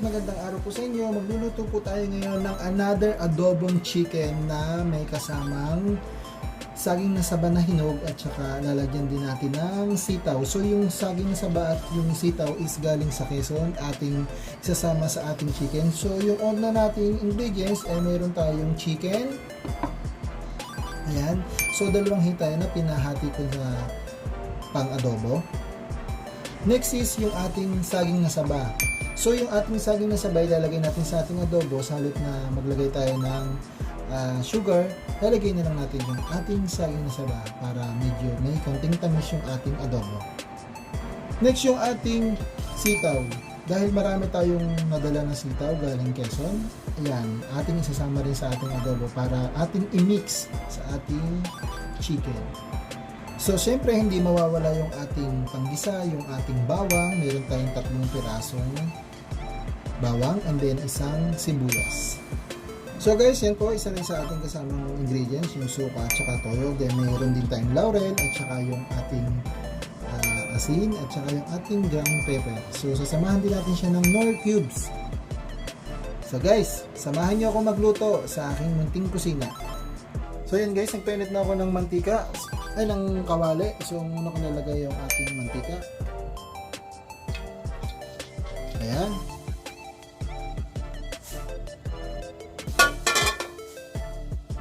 po sa inyo, magluluto po tayo ngayon ng another adobong chicken na may kasamang saging na saba na hinog at saka lalagyan din natin ng sitaw. So yung saging na saba at yung sitaw is galing sa Quezon, ating isasama sa ating chicken. So yung una nating ingredients ay mayroon tayong chicken. Ayan. So dalawang hintay na pinahati ko sa pang adobo. Next is yung ating saging na saba. So yung ating saging na saba ilalagay natin sa ating adobo sa halip na maglagay tayo ng ah, sugar, lalagay na lang natin yung ating saging na saba para medyo may konting tamis yung ating adobo. Next yung ating sitaw. Dahil marami tayong nadala na sitaw galing Quezon, ayan, ating isasama rin sa ating adobo para ating i-mix sa ating chicken. So, syempre, hindi mawawala yung ating panggisa, yung ating bawang. Meron tayong tatlong pirasong bawang and then isang sibuyas. So guys, yan po, isa rin sa ating kasamang ingredients, yung suka at saka toyo. Then mayroon din tayong laurel at saka yung ating ah, asin at saka yung ating ground pepper. So sasamahan din natin siya ng nor cubes. So guys, samahan niyo ako magluto sa aking munting kusina. So yun guys, nagpainit na ako ng mantika, ay ng kawali. So muna ko nalagay yung ating mantika. Ayan.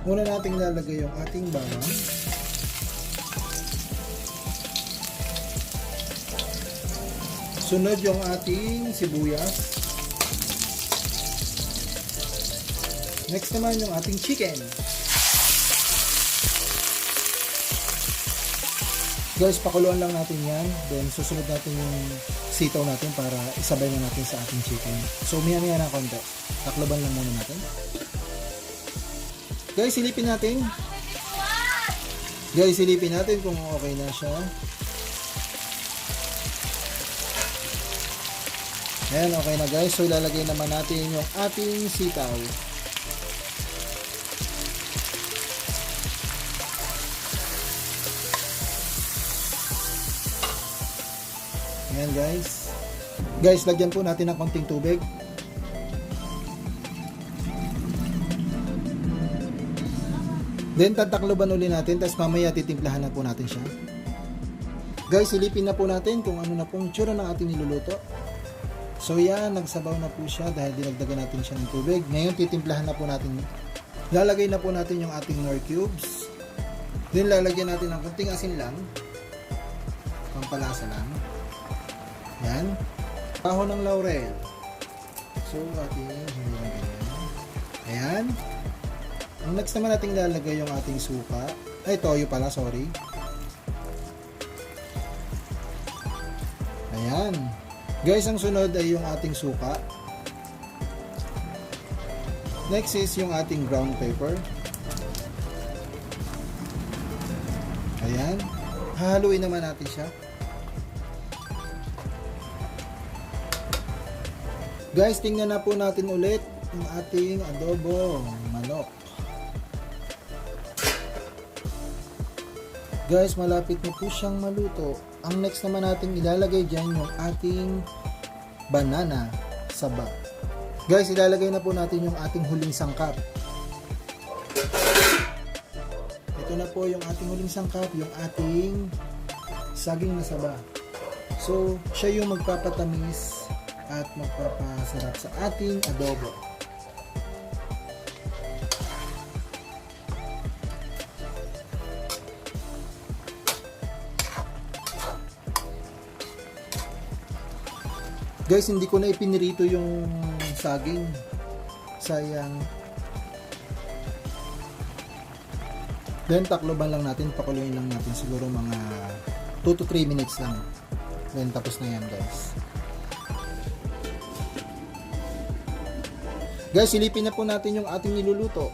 Una nating lalagay yung ating bawang. Sunod yung ating sibuyas. Next naman yung ating chicken. Guys, pakuluan lang natin yan. Then, susunod natin yung sitaw natin para isabay na natin sa ating chicken. So, umiyan na konti. Takloban lang muna natin. Guys, silipin natin. Guys, silipin natin kung okay na siya. Ayan, okay na guys. So, ilalagay naman natin yung ating sitaw. Ayan guys. Guys, lagyan po natin ng konting tubig. Then tatakloban uli natin, tapos mamaya titimplahan na po natin siya. Guys, silipin na po natin kung ano na pong itsura ng ating niluluto. So yan, nagsabaw na po siya dahil dinagdagan natin siya ng tubig. Ngayon, titimplahan na po natin. Lalagay na po natin yung ating nor cubes. Then lalagyan natin ng konting asin lang. Pampalasa lang. Yan. Paho ng laurel. So, ating hindi ganyan. Ayan. Ang next naman natin lalagay yung ating suka. Ay, toyo pala, sorry. Ayan. Guys, ang sunod ay yung ating suka. Next is yung ating ground pepper. Ayan. Hahaluin naman natin siya. Guys, tingnan na po natin ulit yung ating adobo manok. Guys, malapit na po siyang maluto. Ang next naman natin ilalagay dyan yung ating banana saba. Guys, ilalagay na po natin yung ating huling sangkap. Ito na po yung ating huling sangkap, yung ating saging na saba. So, siya yung magpapatamis at magpapasarap sa ating adobo. Guys, hindi ko na ipinirito yung saging. Sayang. Then, takloban lang natin. Pakuluin lang natin siguro mga 2 to 3 minutes lang. Then, tapos na yan guys. Guys, silipin na po natin yung ating niluluto.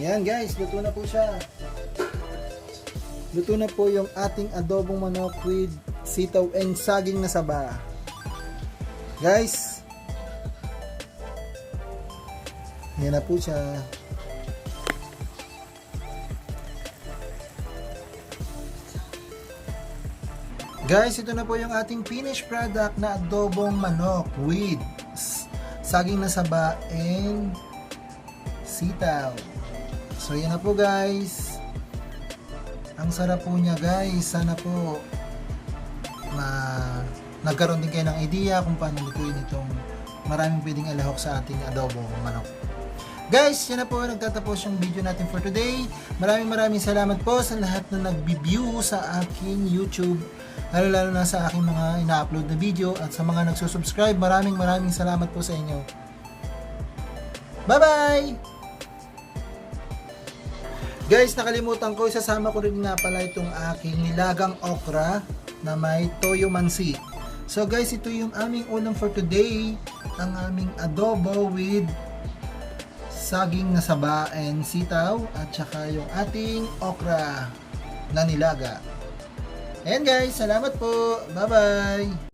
Yan guys, luto na po siya. Luto na po yung ating adobong manok with sitaw and saging na saba. Guys, yan na po siya. Guys, ito na po yung ating finished product na adobong manok with saging na saba, and sitaw. So yan na po guys. Ang sarap po niya guys. Sana po ma nagkaroon din kayo ng idea kung paano lutuin itong maraming pwedeng alahok sa ating adobo manok. Guys, yan na po nagtatapos yung video natin for today. Maraming maraming salamat po sa lahat na nag-view sa aking YouTube. Lalo lalo na sa aking mga ina-upload na video at sa mga nagsusubscribe. Maraming maraming salamat po sa inyo. Bye-bye! Guys, nakalimutan ko, isasama ko rin nga pala itong aking nilagang okra na may toyo mansi. So guys, ito yung aming ulam for today. Ang aming adobo with saging na saba and sitaw at saka yung ating okra na nilaga. Ayan guys, salamat po. Bye-bye!